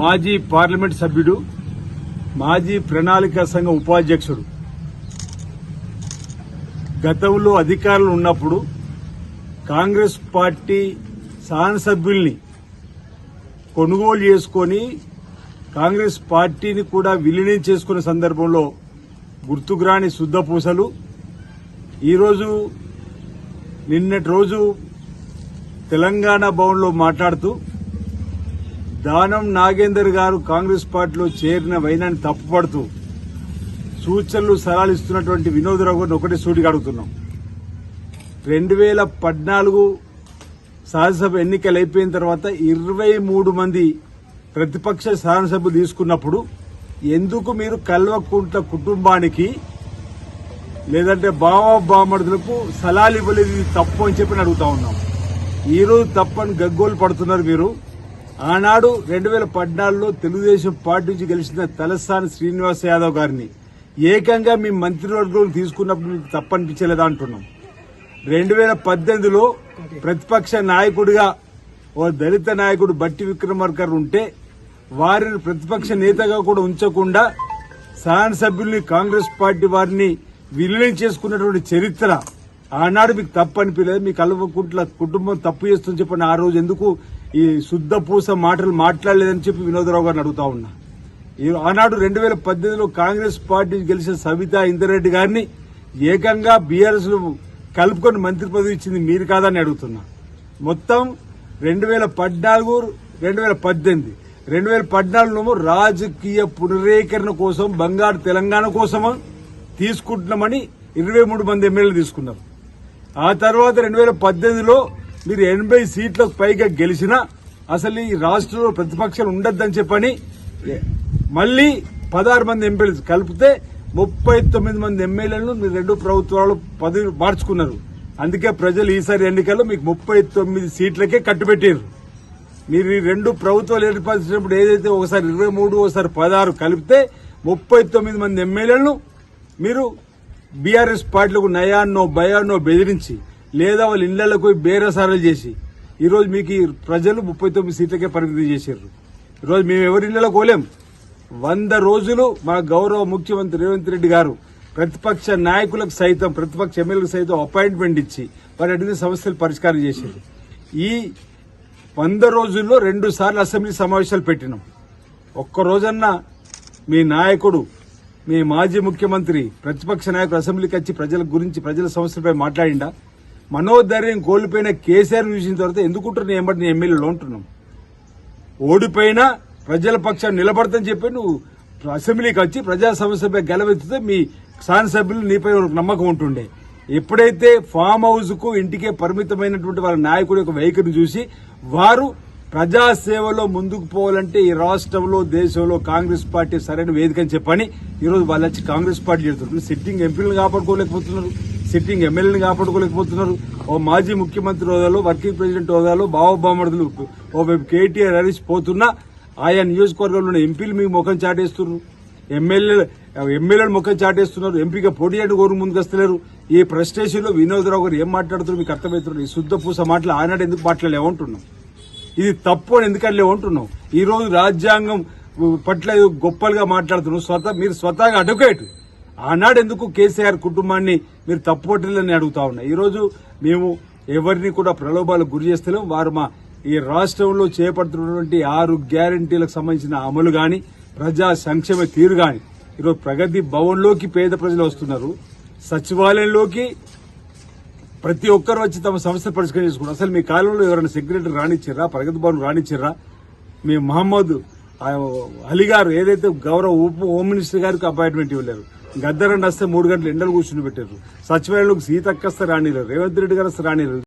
మాజీ పార్లమెంట్ సభ్యుడు మాజీ ప్రణాళిక సంఘం ఉపాధ్యక్షుడు. గతంలో అధికారులు ఉన్నప్పుడు కాంగ్రెస్ పార్టీ సభ్యుల్ని కొనుగోలు చేసుకొని కాంగ్రెస్ పార్టీని కూడా విలీనం చేసుకునే సందర్భంలో గుర్తుకురాని శుద్ధపూసలు. ఈరోజు నిన్నటి రోజు తెలంగాణ భవన్లో మాట్లాడుతూ దానం నాగేందర్ గారు కాంగ్రెస్ పార్టీలో చేరిన వైనాన్ని తప్పుపడుతూ సూచనలు సలహాలు ఇస్తున్నటువంటి వినోదరావు గారిని ఒకటే సూటిగా అడుగుతున్నాం. రెండు వేల పద్నాలుగు శాసనసభ ఎన్నికలు అయిపోయిన తర్వాత ఇరవై మూడు మంది ప్రతిపక్ష శాసనసభ్యులు తీసుకున్నప్పుడు ఎందుకు మీరు కల్వకుంట్ల కుటుంబానికి లేదంటే బావ బామడులకు సలాలు ఇవ్వలేదు ఇది తప్పు అని చెప్పి అడుగుతా ఉన్నాం. ఈరోజు తప్పని గగ్గోలు పడుతున్నారు మీరు. ఆనాడు రెండు వేల పద్నాలుగులో తెలుగుదేశం పార్టీ నుంచి గెలిచిన తలసాని శ్రీనివాస్ యాదవ్ గారిని ఏకంగా మీ మంత్రివర్గంలో తీసుకున్నప్పుడు మీకు తప్పనిపించలేదా అంటున్నాం. రెండు వేల పద్దెనిమిదిలో ప్రతిపక్ష నాయకుడిగా ఓ దళిత నాయకుడు బట్టి విక్రమార్కర్ ఉంటే వారిని ప్రతిపక్ష నేతగా కూడా ఉంచకుండా శాసనసభ్యుల్ని కాంగ్రెస్ పార్టీ వారిని విలీనం చేసుకున్నటువంటి చరిత్ర ఆనాడు మీకు తప్పు అనిపించలేదు మీ కల్వకుంట్ల కుటుంబం తప్పు చేస్తుందని చెప్పిన ఆ రోజు ఎందుకు ఈ శుద్ధ పూస మాటలు మాట్లాడలేదని చెప్పి వినోదరావు గారిని అడుగుతా ఉన్నా. ఈ ఆనాడు రెండు వేల పద్దెనిమిదిలో కాంగ్రెస్ పార్టీ గెలిచిన సవితా ఇందరెడ్డి గారిని ఏకంగా బీఆర్ఎస్ కలుపుకొని మంత్రి పదవి ఇచ్చింది మీరు కాదని అడుగుతున్నా. మొత్తం రెండు వేల పద్నాలుగు రెండు వేల పద్దెనిమిది. రెండు వేల పద్నాలుగులో రాజకీయ పునరీకరణ కోసం బంగారు తెలంగాణ కోసము తీసుకుంటున్నామని ఇరవై మూడు మంది ఎమ్మెల్యేలు తీసుకున్నారు. ఆ తర్వాత రెండు వేల పద్దెనిమిదిలో మీరు ఎనభై సీట్లకు పైగా గెలిచినా అసలు ఈ రాష్ట్రంలో ప్రతిపక్షాలు ఉండొద్దని చెప్పని మళ్ళీ పదహారు మంది ఎంపీలు కలిపితే ముప్పై తొమ్మిది మంది ఎమ్మెల్యేలను మీరు రెండు ప్రభుత్వాలు పదవి మార్చుకున్నారు. అందుకే ప్రజలు ఈసారి ఎన్నికల్లో మీకు ముప్పై తొమ్మిది సీట్లకే కట్టుబెట్టారు మీరు ఈ రెండు ప్రభుత్వాలు ఏర్పరిచినప్పుడు ఏదైతే ఒకసారి ఇరవై మూడు ఒకసారి పదహారు కలిపితే ముప్పై తొమ్మిది మంది ఎమ్మెల్యేలను మీరు బీఆర్ఎస్ పార్టీలకు నయాన్నో భయాన్నో బెదిరించి లేదా వాళ్ళ ఇళ్ళకు బేరసారాలు చేసి ఈరోజు మీకు ప్రజలు ముప్పై తొమ్మిది సీట్లకే పరిమితి చేశారు. ఈరోజు మేము ఎవరి ఇళ్ళలో కోలేం వంద రోజులు మా గౌరవ ముఖ్యమంత్రి రేవంత్ రెడ్డి గారు ప్రతిపక్ష నాయకులకు సైతం ప్రతిపక్ష ఎమ్మెల్యేలకు సైతం అపాయింట్మెంట్ ఇచ్చి వారి అడిగిన సమస్యలు పరిష్కారం చేశారు. ఈ వంద రోజుల్లో రెండు సార్లు అసెంబ్లీ సమావేశాలు పెట్టినాం. ఒక్క రోజన్నా మీ నాయకుడు మీ మాజీ ముఖ్యమంత్రి ప్రతిపక్ష నాయకుడు అసెంబ్లీకి వచ్చి ప్రజల గురించి ప్రజల సమస్యలపై మాట్లాడిండా? మనోధైర్యం కోల్పోయిన కేసీఆర్ చూసిన తర్వాత ఎందుకుంటున్నా నీ నేను నీ ఎమ్మెల్యేలు ఉంటున్నాం ఓడిపోయినా ప్రజల పక్షాన్ని నిలబడతని చెప్పి నువ్వు అసెంబ్లీకి వచ్చి ప్రజా సమస్యపై గెలవెత్తితే మీ శాసనసభ్యులు నీపై నమ్మకం ఉంటుండే. ఎప్పుడైతే ఫామ్ హౌస్కు ఇంటికే పరిమితమైనటువంటి వాళ్ళ నాయకుడి యొక్క వైఖరిని చూసి వారు ప్రజాసేవలో ముందుకు పోవాలంటే ఈ రాష్ట్రంలో దేశంలో కాంగ్రెస్ పార్టీ సరైన వేదిక అని చెప్పని ఈరోజు వాళ్ళు వచ్చి కాంగ్రెస్ పార్టీ చేస్తున్నారు సిట్టింగ్ ఎంపీలను కాపాడుకోలేకపోతున్నారు సిట్టింగ్ ఎమ్మెల్యేని కాపాడుకోలేకపోతున్నారు. ఓ మాజీ ముఖ్యమంత్రి హోదాలో వర్కింగ్ ప్రెసిడెంట్ హోదాలో బావబామర్దులు ఓవైపు కేటీఆర్ హరీష్ పోతున్నా ఆయా నియోజకవర్గంలో ఉన్న ఎంపీలు మీకు ముఖం చాటేస్తున్నారు. ఎమ్మెల్యే ఎమ్మెల్యేలు ముఖం చాటేస్తున్నారు. ఎంపీగా పోటీ చేయడం కోరు ముందుకొస్తలేరు ఈ ప్రెస్టేషన్ వినోదరావు గారు ఏం మాట్లాడుతున్నారు? మీకు అర్థమవుతున్నారు ఈ శుద్ధ పూస మాటలు ఆనాడు ఎందుకు మాట్లాడలేమంటున్నాం? ఇది తప్పు అని ఎందుకని ఉంటున్నాం ఈ రోజు రాజ్యాంగం పట్ల గొప్పలుగా మాట్లాడుతున్నాం స్వత మీరు స్వతహాగా అడ్వకేట్ ఆనాడు ఎందుకు కేసీఆర్ కుటుంబాన్ని మీరు తప్పుపట్టలేని అడుగుతా ఉన్నా? ఈరోజు మేము ఎవరిని కూడా ప్రలోభాలకు గురి చేస్తలేం. వారు మా ఈ రాష్ట్రంలో చేపడుతున్నటువంటి ఆరు గ్యారంటీలకు సంబంధించిన అమలు గాని ప్రజా సంక్షేమ తీరు గాని ఈరోజు ప్రగతి భవన్లోకి పేద ప్రజలు వస్తున్నారు. సచివాలయంలోకి ప్రతి ఒక్కరు వచ్చి తమ సమస్య పరిష్కారం అసలు మీ కాలంలో ఎవరైనా సెక్రటరీ రాణించారా ప్రగతి భవన్ రాణించారా మీ మహమ్మద్ అలీగారు అలీ గారు ఏదైతే గౌరవ ఉప హోమ్ మినిస్టర్ గారికి అపాయింట్మెంట్ ఇవ్వలేరు. గద్దరండి వస్తే మూడు గంటలు ఎండలు కూర్చుని పెట్టారు సచివాలయంలోకి సీతక్క వస్తే రానిలేరు రేవంత్ రెడ్డి గారు వస్తే రాణిలేరు